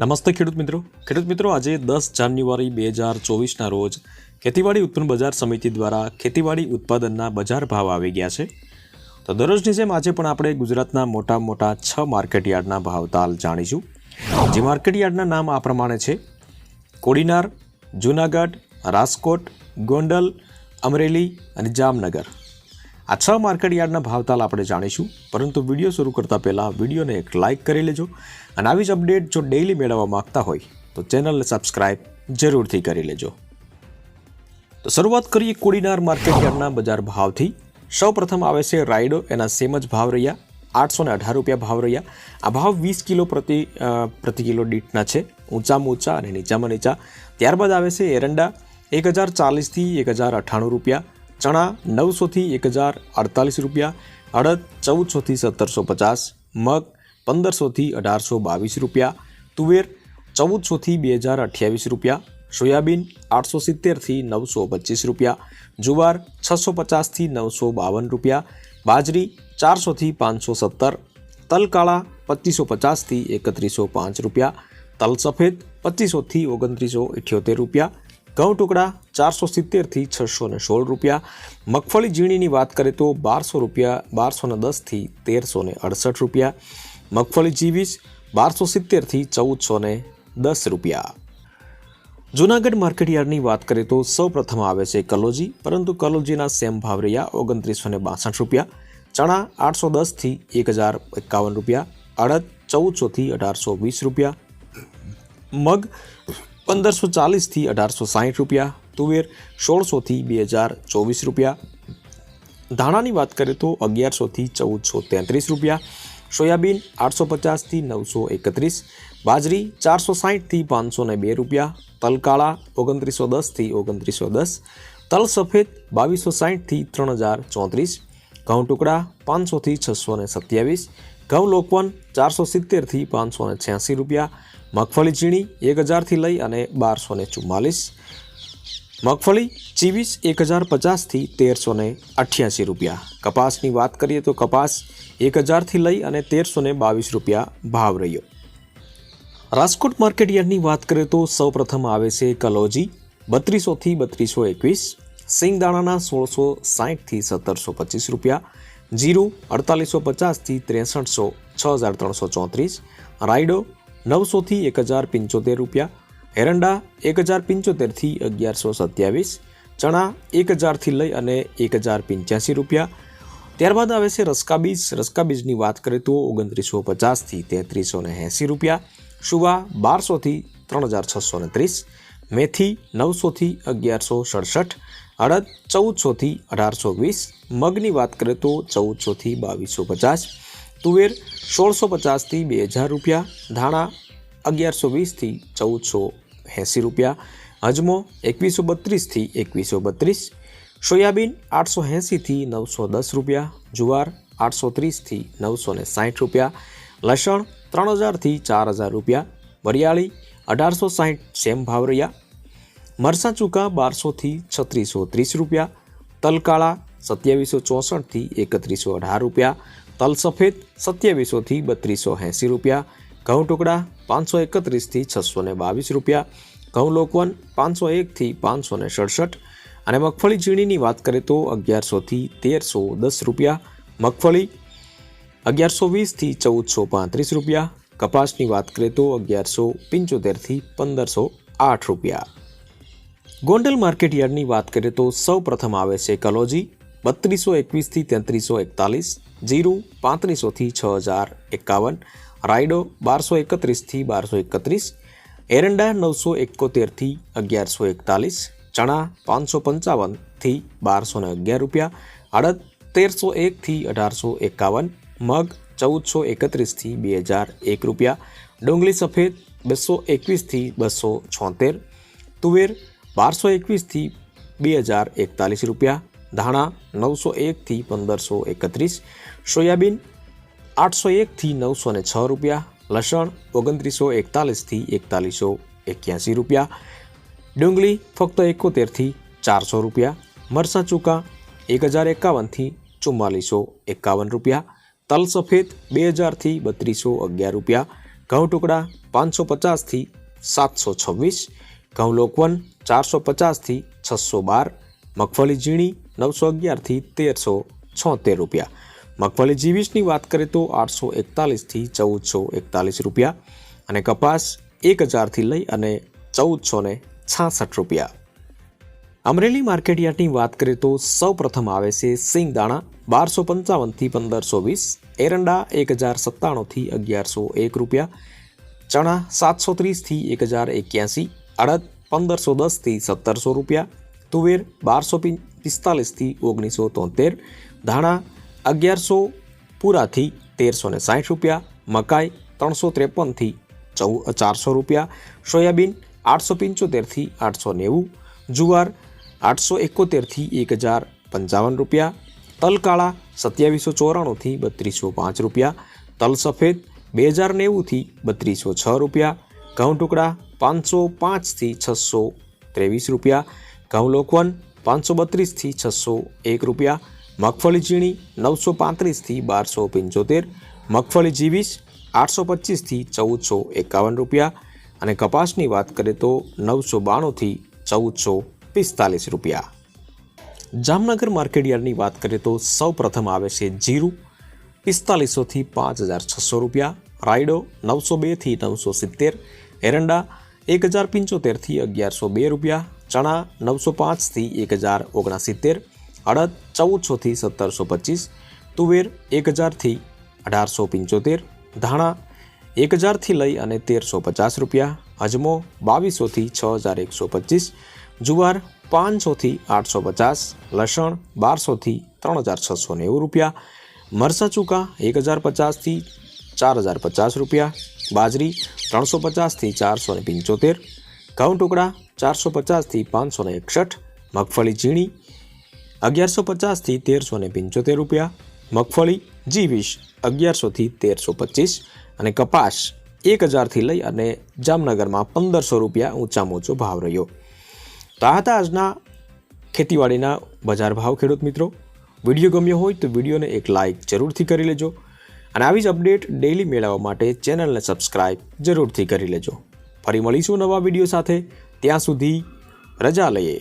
નમસ્તે ખેડૂત મિત્રો. ખેડૂત મિત્રો, આજે દસ જાન્યુઆરી બે હજાર ચોવીસના રોજ ખેતીવાડી ઉત્પન્ન બજાર સમિતિ દ્વારા ખેતીવાડી ઉત્પાદનના બજાર ભાવ આવી ગયા છે. તો દરરોજની જેમ આજે પણ આપણે ગુજરાતના મોટા મોટા છ માર્કેટયાર્ડના ભાવતાલ જાણીશું. જે માર્કેટ યાર્ડના નામ આ પ્રમાણે છે. કોડીનાર, જૂનાગઢ, રાજકોટ, ગોંડલ, અમરેલી અને જામનગર. આ છ માર્કેટ યાર્ડના ભાવતાલ આપણે જાણીશું. પરંતુ વીડિયો શરૂ કરતાં પહેલાં વિડીયોને એક લાઇક કરી લેજો અને આવી જ અપડેટ જો ડેઇલી મેળવવા માગતા હોય, તો ચેનલને સબસ્ક્રાઇબ જરૂરથી કરી લેજો. તો શરૂઆત કરીએ કોડીનાર માર્કેટ યાર્ડના બજાર ભાવથી. સૌ પ્રથમ આવે છે રાયડો. એના સેમ જ ભાવ રહ્યા. આઠસો ને અઢાર રૂપિયા ભાવ રહ્યા. આ ભાવ વીસ કિલો પ્રતિ પ્રતિ કિલો દીઠના છે. ઊંચામાં ઊંચા અને નીચામાં નીચા. ત્યારબાદ આવે છે એરંડા. એક હજાર ચાલીસથી એક હજાર અઠ્ઠાણું રૂપિયા. ચણા નવસોથી એક હજાર અડતાલીસ રૂપિયા, અડદ ચૌદસોથી સત્તરસો પચાસ, મગ પંદરસોથી અઢારસો બાવીસ રૂપિયા, તુવેર ચૌદસોથી બે હજાર અઠ્યાવીસ રૂપિયા, સોયાબીન આઠસો સિત્તેરથી નવસો પચીસ રૂપિયા, જુવાર છસો પચાસથી નવસો બાવન રૂપિયા, બાજરી ચારસોથી પાંચસો સત્તર તલ કાળા પચીસો પચાસથી એકત્રીસો પાંચ રૂપિયા, તલ સફેદ પચીસોથી ઓગણત્રીસો ઇઠ્યોતેર રૂપિયા ઘઉં ટુકડા ચારસો સિત્તેરથી છસો ને સોળ રૂપિયા. મગફળી ઝીણીની વાત કરીએ તો બારસો રૂપિયા, બારસો ને દસથી તેરસો ને અડસઠ રૂપિયા. મગફળી જીવીસ બારસો સિત્તેરથી ચૌદસો ને દસ રૂપિયા. જૂનાગઢ માર્કેટ યાર્ડની વાત કરીએ તો સૌ પ્રથમ આવે છે કલોજી, પરંતુ કલોજીના સેમ ભાવ રહ્યા ઓગણત્રીસો ને બાસઠ રૂપિયા. ચણા આઠસો દસથી એક હજાર એકાવન રૂપિયા. અડદ ચૌદસોથી અઢારસો વીસ રૂપિયા. મગ પંદરસો ચાલીસથી અઢારસો સાહીઠ રૂપિયા, તુવેર સોળસોથી બે હજાર ચોવીસ રૂપિયા. ધાણાની વાત કરીએ તો અગિયારસોથી ચૌદસો તેત્રીસ રૂપિયા, સોયાબીન આઠસો પચાસથી નવસો એકત્રીસ, બાજરી ચારસો સાહીઠથી પાંચસો ને બે રૂપિયા, તલકાળા ઓગણત્રીસો દસથી ઓગણત્રીસો દસ, તલ સફેદ બાવીસો સાહીઠથી ત્રણ હજાર ચોત્રીસ, ઘઉં ટુકડા પાંચસોથી છસો ને સત્યાવીસ ઘઉં લોકવન ચારસો સિત્તેરથી પાંચસો ને છ્યાસી રૂપિયા, મગફળી ઝીણી એક હજારથી લઈ અને બારસો ને ચુમ્માલીસ, મગફળી ચીવીસ એક હજાર પચાસથી તેરસો ને અઠ્યાસી રૂપિયા. કપાસની વાત કરીએ તો કપાસ એક હજારથી લઈ અને તેરસો ને બાવીસ રૂપિયા ભાવ રહ્યો. રાજકોટ માર્કેટ યાર્ડની વાત કરીએ તો સૌપ્રથમ આવે છે કલોજી બત્રીસોથી બત્રીસો એકવીસ, સિંગદાણાના સોળસો સાહીઠથી સત્તરસો પચીસ રૂપિયા જીરું અડતાલીસો પચાસથી ત્રેસઠસો, છ હજાર ત્રણસો ચોત્રીસ, રાયડો નવસોથી એક હજાર પંચોતેર રૂપિયા, એરંડા એક હજાર પંચોતેરથી અગિયારસો સત્યાવીસ, ચણા એક હજારથી લઈ અને એક હજાર પંચ્યાસી રૂપિયા. ત્યારબાદ આવે છે રસ્કાબીજ રસ્કાબીજની વાત કરીએ તો ઓગણત્રીસો પચાસથી તેત્રીસો ને એંસી રૂપિયા. શુવા બારસોથી ત્રણ હજાર છસો ને ત્રીસ. મેથી નવસોથી અગિયારસો સડસઠ, અડદ ચૌદસોથી અઢારસો વીસ, મગની વાત કરીએ તો ચૌદસોથી બાવીસો પચાસ, તુવેર સોળસો પચાસથી બે હજાર રૂપિયા, ધાણા અગિયારસો વીસથી ચૌદસો એંસી રૂપિયા, અજમો એકવીસો બત્રીસથી એકવીસો બત્રીસ, સોયાબીન આઠસો એંસીથી નવસો દસ રૂપિયા, જુવાર આઠસો ત્રીસથી નવસો ને સાઠ રૂપિયા, લસણ ત્રણ હજારથી ચાર હજાર રૂપિયા, વરિયાળી અઢારસો સાહીઠ સેમ ભાવ રહ્યા. મરસા ચૂકા બારસોથી છત્રીસો ત્રીસ રૂપિયા. તલકાળા સત્યાવીસો ચોસઠથી એકત્રીસો અઢાર રૂપિયા. તલ સફેદ સત્યાવીસોથી બત્રીસો એંસી રૂપિયા. ઘઉં ટુકડા પાંચસો એકત્રીસથી છસો ને બાવીસ રૂપિયા. ઘઉં લોકવન પાંચસો એકથી પાંચસો ને સડસઠ. અને મગફળી ઝીણીની વાત કરીએ તો અગિયારસોથી તેરસો દસ રૂપિયા. મગફળી અગિયારસો વીસથી ચૌદસો પાંત્રીસ રૂપિયા. કપાસની વાત કરીએ તો અગિયારસો પંચોતેરથી પંદરસો આઠ રૂપિયા. ગોંડલ માર્કેટ યાર્ડની વાત કરીએ તો સૌ પ્રથમ આવે છે કલોજી, બત્રીસો એકવીસથી તેત્રીસો એકતાલીસ, જીરું પાંત્રીસોથી છ હજાર એકાવન, રાયડો બારસો એકત્રીસથી બારસો એકત્રીસ, એરંડા નવસો એકોતેરથી અગિયારસો એકતાલીસ, ચણા પાંચસો પંચાવનથી બારસો ને અગિયાર રૂપિયા અડદ તેરસો એકથી અઢારસો એકાવન, મગ ચૌદસો એકત્રીસથી બે હજાર એક રૂપિયા, ડુંગળી સફેદ બસો એકવીસથી બસો છોતેર, તુવેર બારસો એકવીસથી બે હજાર એકતાલીસ રૂપિયા, ધાણા નવસો એકથી પંદરસો એકત્રીસ, સોયાબીન આઠસો એકથી નવસો ને છ રૂપિયા, લસણ ઓગણત્રીસો એકતાલીસથી એકતાલીસો એક્યાસી રૂપિયા, ડુંગળી ફક્ત એકોતેરથી ચારસો રૂપિયા મરસા ચૂકા એક હજાર એકાવનથી ચુમ્માલીસો એકાવન રૂપિયા તલ સફેદ બે હજારથી બત્રીસો અગિયાર રૂપિયા, ઘઉં ટુકડા પાંચસો પચાસથી સાતસો છવ્વીસ, ઘઉં લોકવન ચારસો પચાસથી છસો બાર, મગફળી ઝીણી નવસો અગિયારથી તેરસો છોતેર રૂપિયા. મગફળી જીવીસની વાત કરીએ તો આઠસો એકતાલીસથી ચૌદસો એકતાલીસ રૂપિયા અને કપાસ એક હજારથી લઈ અને ચૌદસો ને છાસઠ રૂપિયા. અમરેલી માર્કેટયાર્ડની વાત કરીએ તો સૌ પ્રથમ આવે છે સિંગદાણા બારસો પંચાવનથી પંદરસો વીસ, એરંડા એક હજાર સત્તાણુંથી અગિયારસો એક રૂપિયા, ચણા સાતસો ત્રીસથી એક હજાર એક્યાસી, અડદ પંદરસો દસથી સત્તરસો રૂપિયા, તુવેર બારસો પિસ્તાલીસથી ઓગણીસો તોતેર, ધાણા અગિયારસો પૂરાથી તેરસો ને સાઠ રૂપિયા, મકાઈ ત્રણસો ત્રેપનથી ચૌ ચારસો રૂપિયા, સોયાબીન આઠસો પંચોતેરથી આઠસો નેવું, જુવાર આઠસો એકોતેરથી એક હજાર પંચાવન રૂપિયા. તલ કાળા સત્યાવીસો ચોરાણુંથી બત્રીસો પાંચ રૂપિયા. તલ સફેદ બે હજાર નેવુંથી બત્રીસો છ રૂપિયા. ઘઉં ટુકડા પાંચસો પાંચથી છસો ત્રેવીસ રૂપિયા. ઘઉં લોકવન પાંચસો બત્રીસથી છસો એક રૂપિયા. મગફળી ઝીણી નવસો પાંત્રીસથી બારસો પંચોતેર. મગફળી જીવીસ આઠસો પચીસથી ચૌદસો એકાવન રૂપિયા. અને કપાસની વાત કરીએ તો નવસો બાણુંથી ચૌદસો પિસ્તાલીસ રૂપિયા. જામનગર માર્કેટયાર્ડની વાત કરીએ તો સૌ પ્રથમ આવે છે જીરું પિસ્તાલીસોથી પાંચ હજાર છસો રૂપિયા. રાયડો નવસો બેથી નવસો સિત્તેર. એરંડા એક હજાર પંચોતેરથી અગિયારસો બે રૂપિયા. ચણા નવસો પાંચથી એક હજાર ઓગણસિત્તેર. અડદ ચૌદસોથી સત્તરસો પચીસ. તુવેર એક હજારથી અઢારસો પંચોતેર. ધાણા એક હજારથી લઈ અને તેરસો પચાસ રૂપિયા. અજમો બાવીસોથી છ હજાર એકસો પચીસ. જુવાર પાંચસોથી આઠસો પચાસ, લસણ બારસોથી ત્રણ હજાર છસો નેવું રૂપિયા મરસા ચૂકા એક હજાર પચાસથી ચાર હજાર પચાસ રૂપિયા, બાજરી ત્રણસો પચાસથી ચારસો ને પંચોતેર, ઘઉં ટુકડા ચારસો પચાસથી પાંચસો ને એકસઠ, મગફળી ઝીણી અગિયારસો પચાસથી તેરસો ને પંચોતેર રૂપિયા, મગફળી જી વીસ અગિયારસોથી તેરસો પચીસ અને કપાસ એક હજારથી લઈ અને જામનગરમાં પંદરસો રૂપિયા ઊંચામાં ઊંચો ભાવ રહ્યો. તો આ હતા આજના ખેતીવાડીના બજાર ભાવ ખેડૂત મિત્રો. વીડિયો ગમ્યો હોય તો વિડીયોને એક લાઇક જરૂરથી કરી લેજો અને આવી જ અપડેટ ડેઇલી મેળવવા માટે ચેનલને સબસ્ક્રાઇબ જરૂરથી કરી લેજો. ફરી મળીશું નવા વીડિયો સાથે. ત્યાં સુધી રજા લઈએ.